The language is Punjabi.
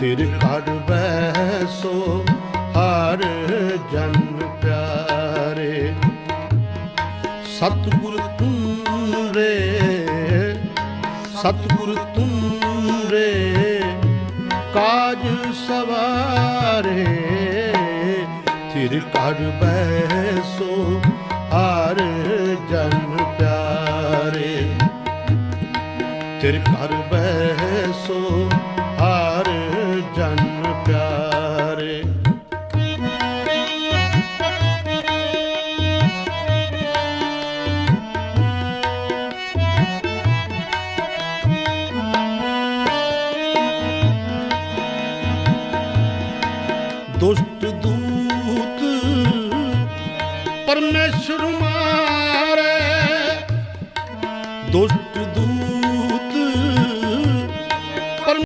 ਤਿਰ ਘਰ ਬੈਸੋ ਹਰ ਜਨ ਪਿਆਰੇ। ਸਤਿਗੁਰ ਤੁਮਰੇ ਸਤਿਗੁਰ ਤੁਮਰੇ, ਕਾਜ ਸਵਾਰੇ। ਥਿਰ ਕਰ ਬੈਸੋ ਹਰ ਜਨ ਪਿਆਰੇ। ਤੇਰੇ ਘਰ ਬੈਸੋ ਸੋ ਪਿਆਰੇ। ਦੁਸ਼ਟ ਦੂਤ ਪਰਮੇਸ਼ਰ ਮਾਰੇ। ਦੁਸ਼ਟ